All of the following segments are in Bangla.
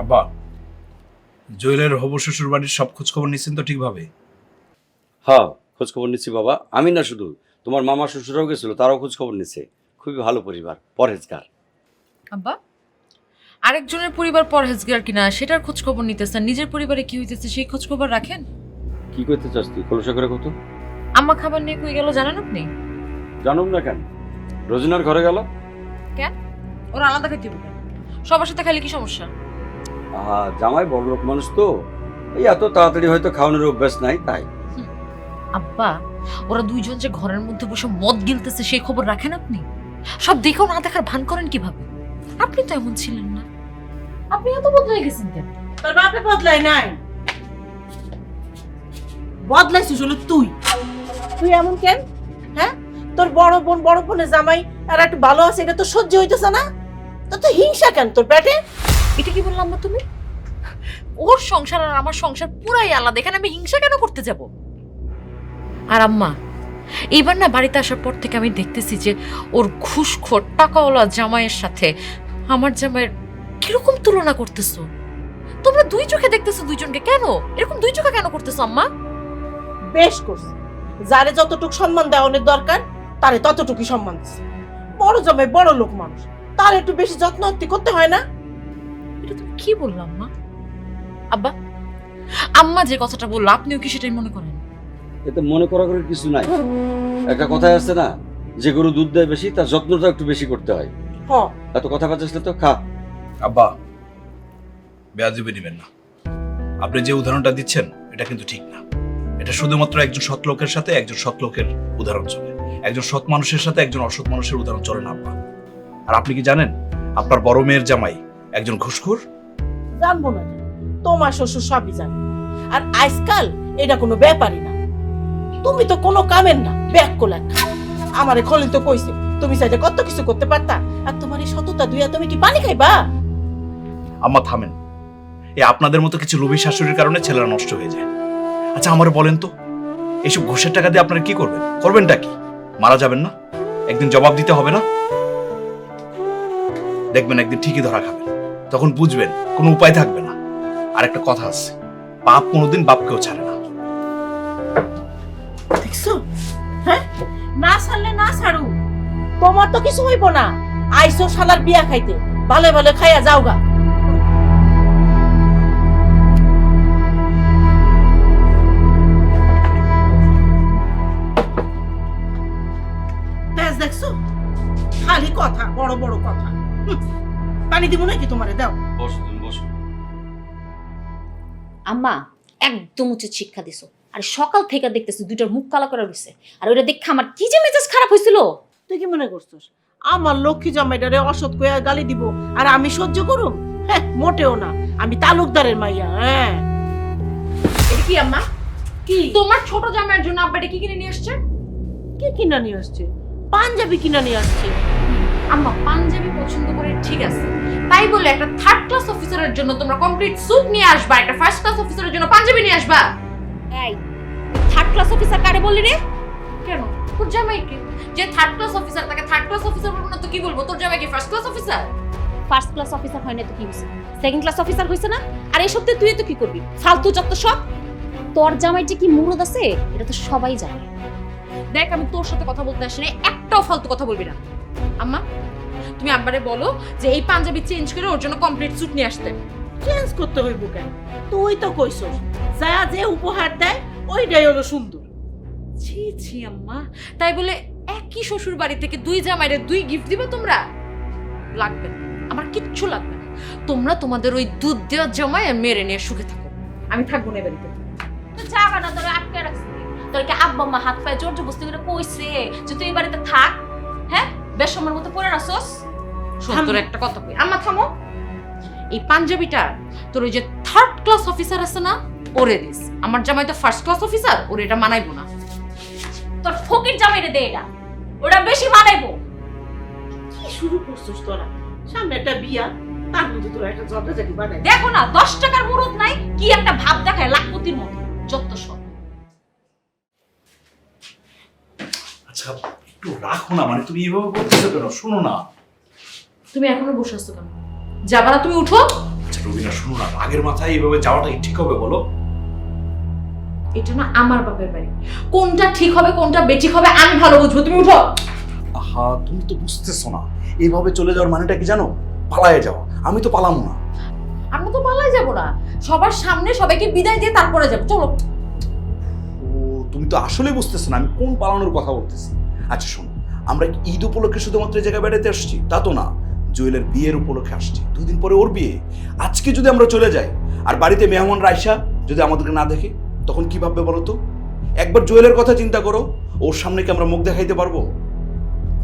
আব্বা জুয়েলের হবু শ্বশুর বাড়ির সব খোঁজ খবর নিচ্ছেন তো ঠিকভাবে? হ্যাঁ খোঁজ খবর নিচ্ছি বাবা। আমি না শুধু তোমার মামা শ্বশুরাও গেছিল তারাও খোঁজ খবর নিচ্ছে। খুবই ভালো পরিবার পরহেজগার। আব্বা আরেকজনের পরিবার পরহেজগার কিনা সেটার খোঁজ খবর নিতেছেন। নিজের পরিবারে কি হইতেছে সেই খোঁজ খবর রাখেন? কি করতে চাস তুই? খোলসা করে কত? আম্মা খাবার নিয়ে কই গেল জানেন আপনি? জানুম না কেন? রোজিনার ঘরে গেল? কেন? ওরা আলাদা খাইতে হবে সবার সাথে খাইলে কি সমস্যা? আহা জামাই বড় লোক মানুষ তো। এই এত তাড়াতাড়ি হয়তো খাওয়ানোর অভ্যাস নাই তাই। আব্বা ওরা দুইজন যে ঘরের মধ্যে বসে মদ গিলতেছে সেই খবর রাখেন আপনি? সব দেখেও না দেখার ভান করেন কীভাবে? আপনি তো এমন ছিলেন আপনি এত বদলে গেছেন কেন? তোর বাপে বদলাই নাই। বদলাইছিস হলো তুই। তুই এমন কেন? হ্যাঁ? তোর বড় বোন বড় বোনের জামাই আর একটু ভালো আছে এটা তো সহ্য হইতেছে না। তোর তো হিংসা কেন তোর পেটে? এটা কি বললাম না তুমি? ওর সংসার আর আমার সংসার পুরাই আলাদা এখানে আমি হিংসা কেন করতে যাব? আর আম্মা এইবার না বাড়িতে আসার পর থেকে আমি দেখতেছি যে ওর ঘুষখোর টাকাওয়ালা জামাইয়ের সাথে আমার জামাইয়ের কীরকম তুলনা করতেছো? তোমরা দুই চোখে দেখতেছো দুইজনকে কেন? এরকম দুই চোখে কেন করতেছো আম্মা? বেশ করছে। যারে যতটুকু সম্মান দেওয়ানোর দরকার তারে ততটুকুই সম্মান দিছে। বড় জামাই বড় লোক মানুষ তার একটু বেশি যত্ন আত্তি করতে হয় না? এটা তুমি কি বললাম মা আব্বা আম্মা যে কথাটা বলল আপনিও কি সেটাই মনে করেন? এতে মনে করা করে কিছু নাই। একটা কথাই আছে না যে গরু দুধ দেয় বেশি তার যত্নটা একটু বেশি করতে হয়। হ। এত কথা বাঁচাসলে তো খা। আব্বা বেয়াজিবে নেবেন না। আপনি যে উদাহরণটা দিচ্ছেন, এটা কিন্তু ঠিক না। এটা শুধুমাত্র একজন সৎ লোকের সাথে একজন সৎ লোকের উদাহরণ চলে। একজন সৎ মানুষের সাথে একজন অসৎ মানুষের উদাহরণ চলে না, আব্বা। আর আপনি কি জানেন, আপনার বড় মেয়ের জামাই একজন ঘুষখোর? জানব না। তোমার শ্বশুর সবই জানে। আর আজকাল এটা কোনো ব্যাপারই না। তুমি তো কোনো কামের না, ব্যাগ কোলা আমারে খলিল তো কইছে, তুমি চাইলে কত কিছু করতে পারতা। আর তোমার এই সততা দুইয়া তুমি কি পানি খাইবা? আম্মা থামেন। এই আপনাদের মতো কিছু লোভী শাশুড়ির কারণে ছেলেরা নষ্ট হয়ে যায়। আচ্ছা আমার বলেন তো এইসব ঘুষের টাকা দিয়ে আপনারা কি করবেন? করবেনটা কি? মারা যাবেন না? একদিন জবাব দিতে হবে না? দেখবেন একদিন ঠিকই ধরা খাবেন। তখন বুঝবেন, কোনো উপায় থাকবে না। আর একটা কথা আছে, বাপ কোনোদিন বাপকেও ছাড়ে না। হ্যাঁ? না ছাড়লে না ছাড়ু। তোমার তো কিছু হইব না। আইসো শালার বিয়া খাইতে। ভালো ভালো খাইয়া যাওগা। খালি কথা বড় বড় কথা। পানি দিব নাকি তোমারে? দাও। বসো তুমি বসো। আম্মা একদম উচিত শিক্ষা দিছো। আর সকাল থেকে দেখতেছি দুইটার মুখ কালা করা রয়েছে আর ওটা দেখে আমার কি যে মেজাজ খারাপ হয়েছিল তুই কি মনে করছিস? আমার লক্ষ্মী জামাইটারে অসৎ কইয়া গালি দিব আর আমি সহ্য করুম? হ্যাঁ মোটেও না। আমি তালুকদারের মাইয়া হ্যাঁ। এটা কি আম্মা? কি? তোমার ছোট জামাইয়ের জন্য আব্বা এটা কি কিনে নিয়ে আসছে? কি কিনা নিয়ে আসছে? পাঞ্জাবি কিনা নিয়ে আসছে। আম্মা পাঞ্জাবি পছন্দ করে ঠিক আছে। তাই বলে একটা থার্ড ক্লাস অফিসারের জন্য তোমরা কমপ্লিট স্যুট নিয়ে আসবা একটা ফার্স্ট ক্লাস অফিসারের জন্য পাঞ্জাবি নিয়ে আসবা। এই থার্ড ক্লাস অফিসার কারে বললি রে? কেন? তোর জামাইকে যে থার্ড ক্লাস অফিসার তাকে থার্ড ক্লাস অফিসার বলব না তো কি বলব? তোর জামাই কি first class officer first class officer হয় না তো কি হয়েছে সেকেন্ড ক্লাস অফিসার হয়েছে না? আর এই সপ্তাহে তুই তো কি করবি? ফালতু যত সব তোর জামাই যে কি মুরদ আছে? এটা তো সবাই জানে। দেখ আমি তোর সাথে কথা বলতে আসিনি একটাও ফালতু কথা বলবি না। আম্মা তুমি আব্বারে বলো যে এই পাঞ্জাবি চেঞ্জ করে ওর জন্য কমপ্লিট স্যুট নিয়ে আসতে। চেঞ্জ করতে হইব কেন? তুই তো কইছস যা যে উপহার দেয় ওইটাই হলো সুন্দর। ছি ছি আম্মা তাই বলে একই শ্বশুর বাড়ি থেকে দুই জামাইরে দুই গিফট দিবে তোমরা? লাগবে না আমার কিচ্ছু লাগবে না। তোমরা তোমাদের ওই দুধ দেওয়ার জামাই মেরে নিয়ে সুখে থাকো। আমি থাকব না এ বাড়িতে। তুই যাবা না তোর আটকে রাখছিস। তোর কি আব্বা মা হাত পায়ে জোর জবস্তি করে কইছে যে তুই বাড়িতে থাক হ্যাঁ? বেশমের মতো পড়ে রাখছস? শোন, তোর একটা কথা কই। আম্মা থামো। এই পাঞ্জাবিটা তোর ওই যে থার্ড ক্লাস অফিসার আছে না ওরে দিস। আমার জামাই তো ফার্স্ট ক্লাস অফিসার ওরে এটা মানাইবো না। তোর ফকির জামাইরে দে এটা। ওটা বেশি মানাইবো। কি শুরু করছস তোরা? সামনে একটা বিয়া তার মধ্যে তোরা একটা ঝগড়াঝাটি বানাই। দেখো না দশ টাকার মুরত নাই কি একটা ভাব দেখায় লাখপতির মতো। যত সব। আচ্ছা একটু রাখো না মানে তুমি বলতেছো কেন? শোনো না। তুমি এখনও বসে আছো কেন? যাবা না তুমি উঠো। আচ্ছা রবিনা শোনো না আগের মাথায় এইভাবে যাওয়াটা কি ঠিক হবে বলো। এটা না আমার বাপের বাড়ি। কোনটা ঠিক হবে কোনটা বেঠিক হবে আমি ভালো বুঝব। তুমি উঠো। আহা তুমি তো বুঝতেছো না। এইভাবে চলে যাওয়ার মানেটা কি জানো? পালায়ে যাওয়া। আমি তো পালামো না। আমরা তো পালাই যাব না। সবার সামনে সবাইকে বিদায় দিয়ে তারপরে যাব। চলো। তুমি তো আসলে বুঝতেছো না আমি কোন পালানোর কথা বলতেছি। আচ্ছা শোনো, আমরা ঈদ উপলক্ষে শুধুমাত্র এই জায়গায় বেড়াতে আসছি? তা তো না। জুয়েলের বিয়ের উপলক্ষে আসছি। দুই দিন পরে ওর বিয়ে। আজকে যদি আমরা চলে যাই, আর বাড়িতে মেহমান রাইসা যদি আমাদেরকে না দেখে, তখন কি ভাববে বলো তো? একবার জুয়েলের কথা চিন্তা করো, ওর সামনে কি আমরা মুখ দেখাইতে পারব?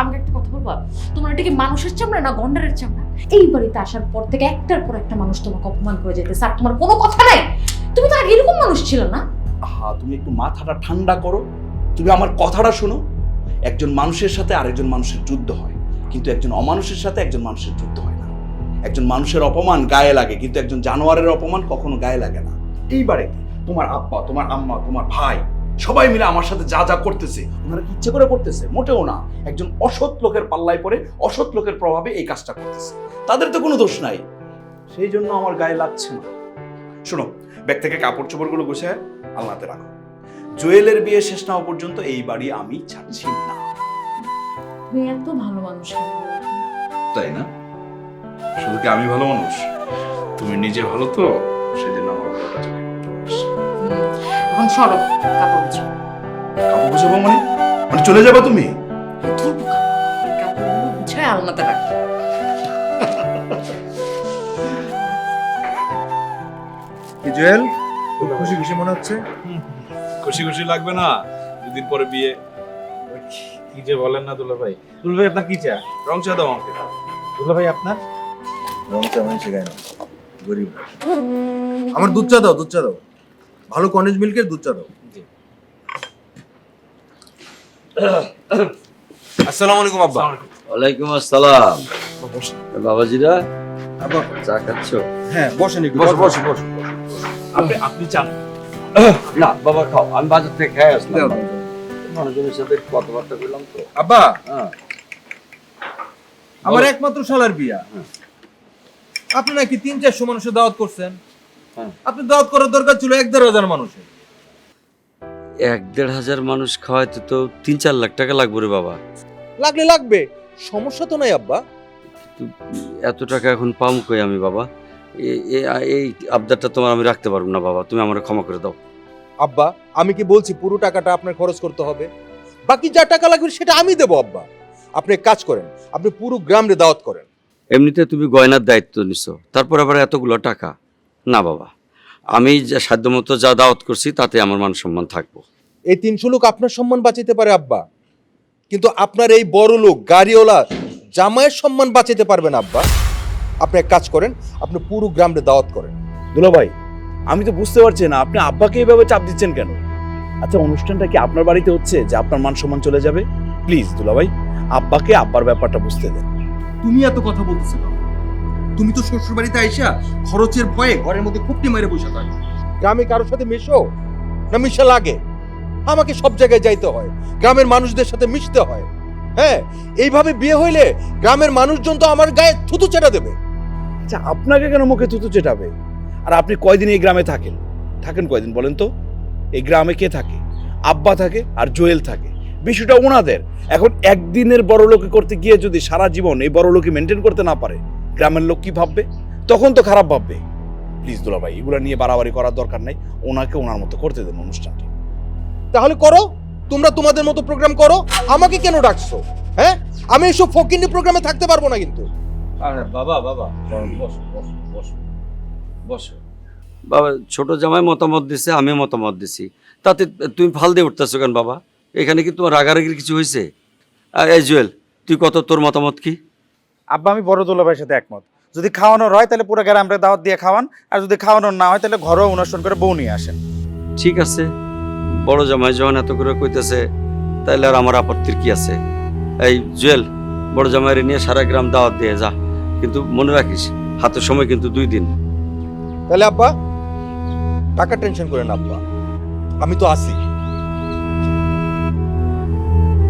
আমাকে একটা কথা বলবা? তোমার এটা কি মানুষের চামড়া না গন্ডারের চামড়া? এই বাড়িতে আসার পর থেকে একটার পর একটা মানুষ তোমাকে অপমান করে যেতে স্যার তোমার কোনো কথা নাই। তুমি তো আগে এরকম মানুষ ছিল না? আহা, তুমি একটু মাথাটা ঠান্ডা করো। তুমি আমার কথাটা শোনো। একজন মানুষের সাথে আরেকজন মানুষের যুদ্ধ হয়। কিন্তু একজন অমানুষের সাথে একজন মানুষের যুদ্ধ হয় না। একজন মানুষের অপমান গায়ে লাগে, কিন্তু একজন জানোয়ারের অপমান কখনো গায়ে লাগে না। এইবারে তোমার আব্বা, তোমার আম্মা, তোমার ভাই, সবাই মিলে আমার সাথে যা যা করতেছে, ওনারা ইচ্ছে করে করতেছে? মোটেও না। একজন অসৎ লোকের পাল্লায় পড়ে অসৎ লোকের প্রভাবে এই কাজটা করতেছে। তাদের তো কোনো দোষ নাই। সেই জন্য আমার গায়ে লাগছে না। শোনো ব্যাগ থেকে কাপড় চোপড়গুলো গুছায় আলনাতে রাখো। জুয়েলের বিয়ে শেষ না হওয়া পর্যন্ত এই বাড়ি আমি ছাড়ছি না। তুমি এত ভালো মানুষ তাই না? শুধু কি আমি ভালো মানুষ? তুমি নিজে ভালো তো সেদিন আমার ভালোটা চোখে এখন সরো কাপড় গুছো। কাপড় গুছাবো মানে? মানে চলে যাবে তুমি? গুছায় আলনাতে রাখ। কি জুয়েল? খুব খুশি খুশি মনে হচ্ছে? খুশি খুশি লাগবে না দুদিন পরে বিয়ে। কি যে বলেন না দুলা ভাই। দুলা ভাই আপনার কি চা? রং চা দাও আমাকে। দুলা ভাই আপনার? রং চা মানে শেখায় না গরিব। আমার দুধ চা দাও দুধ চা দাও। ভালো কনেজ মিল্কের দুধ চা দাও। আসসালামু আলাইকুম আব্বা। ওয়ালাইকুম আসসালাম। বাবাজিরা আব্বা। চা খাচ্ছ? হ্যাঁ বসেন একটু বস। বস বস। আপনি আপনি চান। না বাবা খাও। আমি বাজার থেকে খেয়ে আসলাম। মানুষজনের সাথে কথাবার্তা বললাম তো। আব্বা! হ্যাঁ। আমার একমাত্র শালার বিয়া। হ্যাঁ। আপনি নাকি তিন চারশো মানুষের দাওয়াত করছেন? হ্যাঁ। আপনি দাওয়াত করার দরকার ছিল এক দেড় হাজার মানুষের। এক দেড় হাজার মানুষ খাওয়াইতে তো তিন চার লাখ টাকা লাগবে রে বাবা। লাগলে লাগবে। সমস্যা তো নাই আব্বা। এত টাকা এখন পাম কই আমি বাবা? এই আবদারটা তোমার আমি রাখতে পারব না বাবা। তুমি আমার ক্ষমা করে দাও। আব্বা আমি কি বলছি পুরো টাকাটা আপনার খরচ করতে হবে? বাকি যা টাকা লাগবে সেটা আমি দেবো আব্বা। আপনি এক কাজ করেন আপনি পুরো গ্রামে দাওয়াত করেন। এমনিতে তুমি গয়নার দায়িত্ব নিছো তারপর আবার এতগুলো টাকা? না বাবা। আমি যা সাধ্যমতো যা দাওয়াত করছি তাতে আমার মান সম্মান থাকব। এই তিনশো লোক আপনার সম্মান বাঁচাতে পারে আব্বা। কিন্তু আপনার এই বড় লোক গাড়িওয়ালা জামাইয়ের সম্মান বাঁচাতে পারবেন আব্বা। আপনি এক কাজ করেন আপনি পুরো গ্রামে দাওয়াত করেন। দুলা ভাই আমি তো বুঝতে পারছি না আপনি আব্বাকে এইভাবে চাপ দিচ্ছেন কেন? আচ্ছা অনুষ্ঠানটা কি আপনার বাড়িতে হচ্ছে যে আপনার মান সম্মান চলে যাবে? প্লিজ দুলা ভাই আব্বাকে আব্বার ব্যাপারটা বুঝতে দেন। তুমি এত কথা বলতেছো কেন? তুমি তো শ্বশুর বাড়িতে আইসা খরচের ভয়ে ঘরের মধ্যে খুপটি মেরে বসে থাকো। গ্রামে কারোর সাথে মেশো? না মিশা লাগে? আমাকে সব জায়গায় যাইতে হয়। গ্রামের মানুষদের সাথে মিশতে হয়। হ্যাঁ এইভাবে বিয়ে হইলে গ্রামের মানুষজন তো আমার গায়ে থুতু চেটা দেবে। আচ্ছা আপনাকে কেন মুখে থুতু চেটাবে? আর আপনি কয়দিন এই গ্রামে থাকেন? থাকেন কয়দিন বলেন তো? এই গ্রামে কে থাকে? আব্বা থাকে আর জোয়েল থাকে। বিষয়টা ওনাদের। এখন একদিনের বড় লোকে করতে গিয়ে যদি সারা জীবন এই বড় লোকে মেনটেন করতে না পারে, গ্রামের লোক কি ভাববে? তখন তো খারাপ ভাববে। প্লিজ দুলা ভাই এগুলো নিয়ে বাড়াবাড়ি করার দরকার নাই। ওনাকে ওনার মতো করতে দেন অনুষ্ঠানটি। তাহলে করো। তোমরা তোমাদের মতো প্রোগ্রাম করো। আমাকে কেন ডাকছো? হ্যাঁ? আমি এসব ফকিন্নি প্রোগ্রামে থাকতে পারব না কিন্তু। আরে বাবা বাবা বসো বসো বসো বসো বাবা ছোট জামাই মতামত দিছে আমি মতামত দিছি। তাতে তুমি ফাল দিয়ে উঠতেছো কেন বাবা? এখানে কি তোমার রাগারাগির কিছু হয়েছে? এই জুয়েল তুই কত তোর মতামত কি? আব্বা আমি বড় দুলাভাইয়ের সাথে একমত। যদি খাওয়ানোর হয় তাহলে পুরো গ্রামে দাওয়াত দিয়ে খাওয়ান। আর যদি খাওয়ানোর না হয় তাহলে ঘরোয়া অনুষ্ঠান করে বউ নিয়ে আসেন। ঠিক আছে। বড় জামাই যখন এত করে কইতেছে তাহলে আর আমার আপত্তির কি আছে? এই জুয়েল বড় জামাইরে নিয়ে সারা গ্রাম দাওয়াত দিয়ে যা। কিন্তু মনে রাখিস হাতে সময় কিন্তু দুই দিন। তাহলে আব্বা, টাকা টেনশন করেন আব্বা। আমি তো আছি।